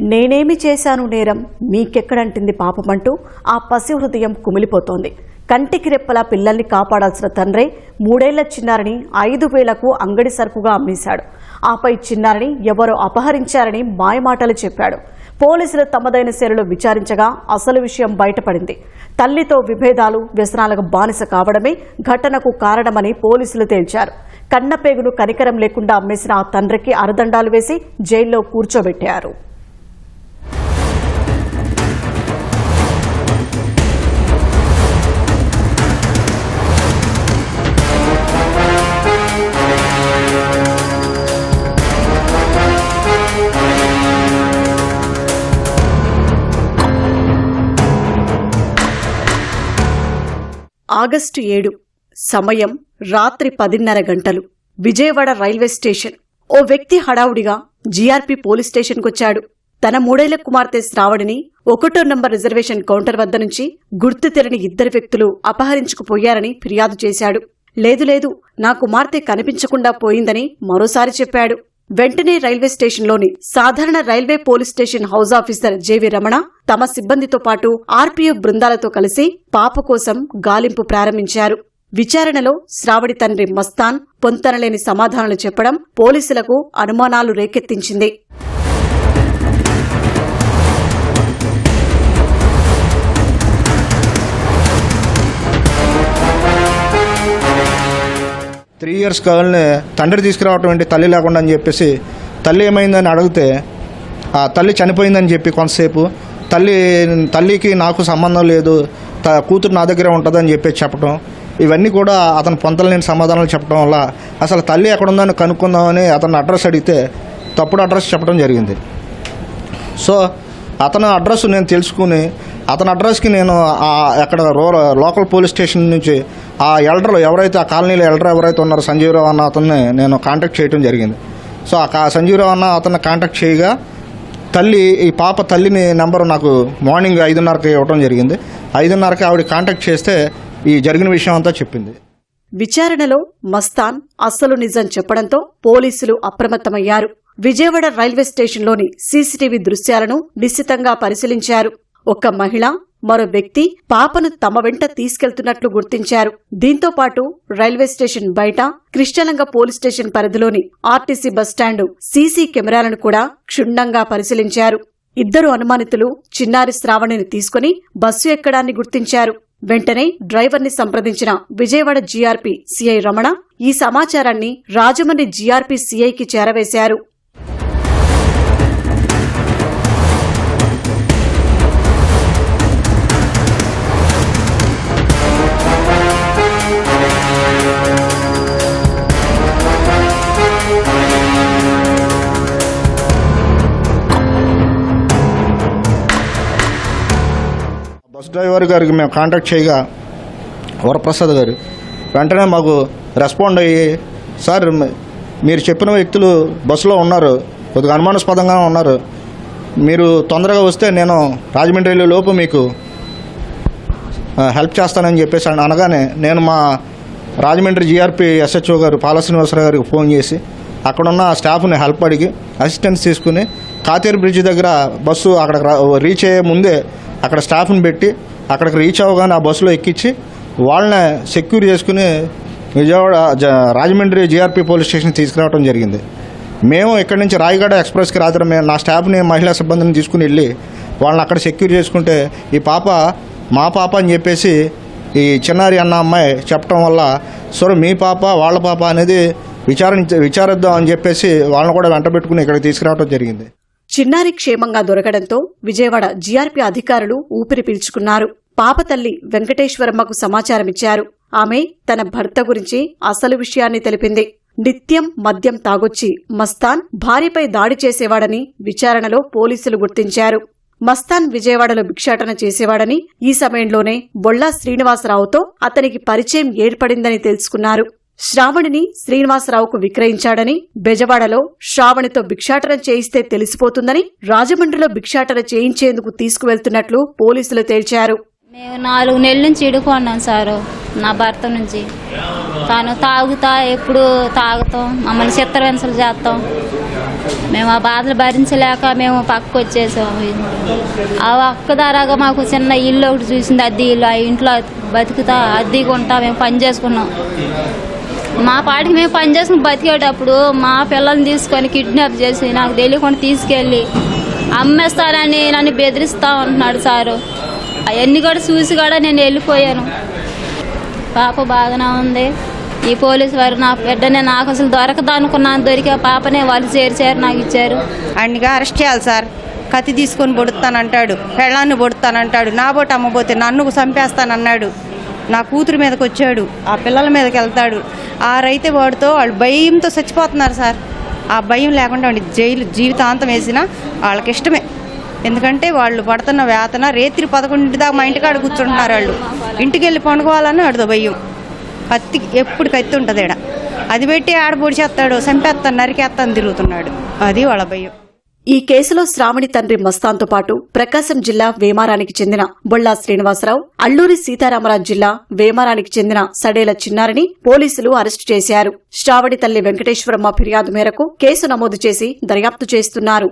నేనేమి చేశాను నేరం? మీకెక్కడంటింది పాపమంటూ ఆ పసి హృదయం కుమిలిపోతోంది. కంటికి రెప్పలా పిల్లల్ని కాపాడాల్సిన తండ్రే మూడేళ్ళ చిన్నారిని ఐదు వేలకు అంగడి సరుకుగా అమ్మేశాడు. ఆపై చిన్నారిని ఎవరో అపహరించారని మాయమాటలు చెప్పాడు. పోలీసులు తమదైన శైలిలో విచారించగా అసలు విషయం బయటపడింది. తల్లితో విభేదాలు వ్యసనాలకు బానిస కావడమే ఘటనకు కారణమని పోలీసులు తేల్చారు. కన్నపేగును కనికరం లేకుండా అమ్మేసిన ఆ తండ్రికి అరదండాలు వేసి జైల్లో కూర్చోబెట్టారు. ఆగస్టు ఏడు. సమయం రాత్రి పదిన్నర గంటలు. Vijayawada railway station. ఓ వ్యక్తి హడావుడిగా జీఆర్పీ పోలీస్ స్టేషన్కొచ్చాడు. తన మూడేళ్ళ కుమార్తె శ్రావణిని ఒకటో నంబర్ రిజర్వేషన్ కౌంటర్ వద్ద నుంచి గుర్తు తెరని ఇద్దరు వ్యక్తులు అపహరించుకుపోయారని ఫిర్యాదు చేశాడు. లేదు లేదు నా కుమార్తె కనిపించకుండా పోయిందని మరోసారి చెప్పాడు. వెంటనే రైల్వే స్టేషన్లోని సాధారణ railway police station house officer JV Ramana తమ సిబ్బందితో పాటు ఆర్పీఎఫ్ బృందాలతో కలిసి పాప కోసం గాలింపు ప్రారంభించారు. విచారణలో శ్రావణి తండ్రి మస్తాన్ పొంతనలేని సమాధానాలు చెప్పడం పోలీసులకు అనుమానాలు రేకెత్తించింది. త్రీ ఇయర్స్ గర్ల్ని తండ్రి తీసుకురావటం ఏంటి? తల్లి లేకుండా అని చెప్పేసి తల్లి ఏమైందని అడిగితే ఆ తల్లి చనిపోయిందని చెప్పి కొంతసేపు తల్లి తల్లికి నాకు సంబంధం లేదు త కూతురు నా దగ్గరే ఉంటుందని చెప్పి చెప్పడం ఇవన్నీ కూడా అతను పొంతలేని సమాధానాలు చెప్పడం వల్ల అసలు తల్లి ఎక్కడుందని కనుక్కుందామని అతను అడ్రస్ అడిగితే తప్పుడు అడ్రస్ చెప్పడం జరిగింది. సో అతను అడ్రస్ నేను తెలుసుకుని అతని అడ్రస్కి నేను అక్కడ రూరల్ లోకల్ పోలీస్ స్టేషన్ నుంచి ఆ ఎల్డర్లు ఎవరైతే ఆ కాలనీలో ఎల్డర్ ఎవరైతే ఉన్నారో సంజీవరావు అన్న అతన్ని నేను కాంటాక్ట్ చేయడం జరిగింది. సో ఆ సంజీవరావు అన్న అతన్ని కాంటాక్ట్ చేయగా తల్లి ఈ పాప తల్లిని నెంబర్ నాకు మార్నింగ్ ఐదున్నరకి ఇవ్వడం జరిగింది. ఐదున్నరకి ఆవిడ కాంటాక్ట్ చేస్తే ఈ జరిగిన విషయం అంతా చెప్పింది. విచారణలో మస్తాన్ అస్సలు నిజం చెప్పడంతో పోలీసులు అప్రమత్తమయ్యారు. విజయవాడ రైల్వే స్టేషన్లోని సీసీటీవీ దృశ్యాలను నిశ్చితంగా పరిశీలించారు. ఒక మహిళ మరో వ్యక్తి పాపను తమ వెంట తీసుకెళ్తున్నట్లు గుర్తించారు. దీంతో పాటు రైల్వే స్టేషన్ బయట కృష్ణలంగ పోలీస్ స్టేషన్ పరిధిలోని ఆర్టీసీ బస్టాండు సీసీ కెమెరాలను కూడా క్షుణ్ణంగా పరిశీలించారు. ఇద్దరు అనుమానితులు చిన్నారి శ్రావణిని తీసుకుని బస్సు ఎక్కడాన్ని గుర్తించారు. వెంటనే డ్రైవర్ని సంప్రదించిన విజయవాడ జీఆర్పీ సిఐ రమణ ఈ సమాచారాన్ని రాజమండ్రి జీఆర్పీ సిఐకి చేరవేశారు. డ్రైవర్ గారికి మేము కాంటాక్ట్ చేయగా వరప్రసాద్ గారు వెంటనే మాకు రెస్పాండ్ అయ్యి సార్ మీరు చెప్పిన వ్యక్తులు బస్సులో ఉన్నారు కొద్దిగా అనుమానాస్పదంగా ఉన్నారు. మీరు తొందరగా వస్తే నేను రాజమండ్రి వెళ్ళే లోపు మీకు హెల్ప్ చేస్తానని చెప్పేసి అనగానే నేను మా రాజమండ్రి జీఆర్పి ఎస్హెచ్ఓ గారు పాల శ్రీనివాసరావు గారికి ఫోన్ చేసి అక్కడున్న స్టాఫ్ని హెల్ప్ అడిగి అసిస్టెన్స్ తీసుకుని కాతేరు బ్రిడ్జ్ దగ్గర బస్సు అక్కడ రీచ్ అయ్యే ముందే అక్కడ స్టాఫ్ని పెట్టి అక్కడికి రీచ్ అవ్వగానే ఆ బస్సులో ఎక్కించి వాళ్ళని సెక్యూర్ చేసుకుని Vijayawada Rajahmundry GRP police station తీసుకురావడం జరిగింది. మేము ఇక్కడి నుంచి రాయగడ ఎక్స్ప్రెస్కి రాత్రి మేము నా స్టాఫ్ని మహిళా సిబ్బందిని తీసుకుని వెళ్ళి వాళ్ళని అక్కడ సెక్యూర్ చేసుకుంటే ఈ పాప మా పాప అని చెప్పేసి ఈ చిన్నారి అన్న అమ్మాయి చెప్పడం వల్ల సరే మీ పాప వాళ్ళ పాప అనేది విచారించ విచారిద్దాం అని చెప్పేసి వాళ్ళని కూడా వెంట పెట్టుకుని ఇక్కడికి తీసుకురావడం జరిగింది. చిన్నారి క్షేమంగా దొరకడంతో విజయవాడ జీఆర్పీ అధికారులు ఊపిరి పీల్చుకున్నారు. పాప తల్లి వెంకటేశ్వరమ్మకు సమాచారమిచ్చారు. ఆమె తన భర్త గురించి అసలు విషయాన్ని తెలిపింది. నిత్యం మద్యం తాగొచ్చి మస్తాన్ భార్యపై దాడి చేసేవాడని విచారణలో పోలీసులు గుర్తించారు. మస్తాన్ విజయవాడలో భిక్షాటన చేసేవాడని ఈ సమయంలోనే బొల్లా శ్రీనివాసరావుతో అతనికి పరిచయం ఏర్పడిందని తెలుసుకున్నారు. శ్రావణిని శ్రీనివాసరావుకు విక్రయించాడని బెజవాడలో శ్రావణితో భిక్షాటన చేయిస్తే తెలిసిపోతుందని రాజమండ్రిలో భిక్షాటన చేయించేందుకు తీసుకువెళ్తున్నట్లు పోలీసులు తేల్చారు. మేము నాలుగు నెలల నుంచి ఇడుకున్నాం సారు నా భర్త నుంచి. తాను తాగుతా ఎప్పుడు తాగుతాం మమ్మల్ని చిత్రహింసలు చేస్తాం. మేము ఆ బాధలు భరించలేక మేము పక్కకు వచ్చేసాము ఆ ఒక్కదారాగా మాకు చిన్న ఇల్లు ఒకటి చూసింది అద్దె ఇల్లు. ఆ ఇంట్లో బతుకుతా అద్దెకుంటా మేము పని చేసుకున్నాం. మా పాటికి మేము పని చేసుకుని బతికేటప్పుడు మా పిల్లల్ని తీసుకొని కిడ్నాప్ చేసి నాకు తెలియకుండా తీసుకెళ్ళి అమ్మేస్తారని నన్ను బెదిరిస్తా ఉంటున్నాడు సారు. అవన్నీ కూడా చూసి కూడా నేను వెళ్ళిపోయాను. పాప బాగానే ఉంది. ఈ పోలీసు వారు నా బిడ్డనే నాకు అసలు దొరకదు అనుకున్నాను దొరికే పాపనే వాళ్ళు చేర్చారు నాకు ఇచ్చారు. ఆయనగా అరెస్ట్ చేయాలి సార్. కత్తి తీసుకొని పొడుస్తానంటాడు పెళ్ళాన్ని పొడుస్తానంటాడు నా బోట అమ్మబోతే నన్ను చంపేస్తానన్నాడు. నా కూతురు మీదకి వచ్చాడు ఆ పిల్లల మీదకి వెళ్తాడు. ఆ రైతే వాడితో వాళ్ళు భయంతో చచ్చిపోతున్నారు సార్. ఆ భయం లేకుండా ఉండి జైలు జీవితాంతం వేసినా వాళ్ళకి ఇష్టమే. ఎందుకంటే వాళ్ళు పడుతున్న వేతన రేత్రి పదకొండింటి దాకా మా ఇంటికాడ కూర్చుంటున్నారు వాళ్ళు. ఇంటికి వెళ్ళి పండుకోవాలని వాడితో భయం. కత్తి ఎప్పుడు కత్తి ఉంటుంది ఈడ. అది పెట్టి ఆడపొడిచేస్తాడు చంపేస్తాను నరికేస్తాను తిరుగుతున్నాడు. అది వాళ్ళ భయం. ఈ కేసులో శ్రావణి తండ్రి మస్తాన్తో పాటు ప్రకాశం జిల్లా వేమారానికి చెందిన బొల్లా శ్రీనివాసరావు అల్లూరి సీతారామరాజు జిల్లా వేమారానికి చెందిన సడేల చిన్నారిని పోలీసులు అరెస్టు చేశారు. శ్రావణి తల్లి వెంకటేశ్వరమ్మ ఫిర్యాదు మేరకు కేసు నమోదు చేసి దర్యాప్తు చేస్తున్నారు.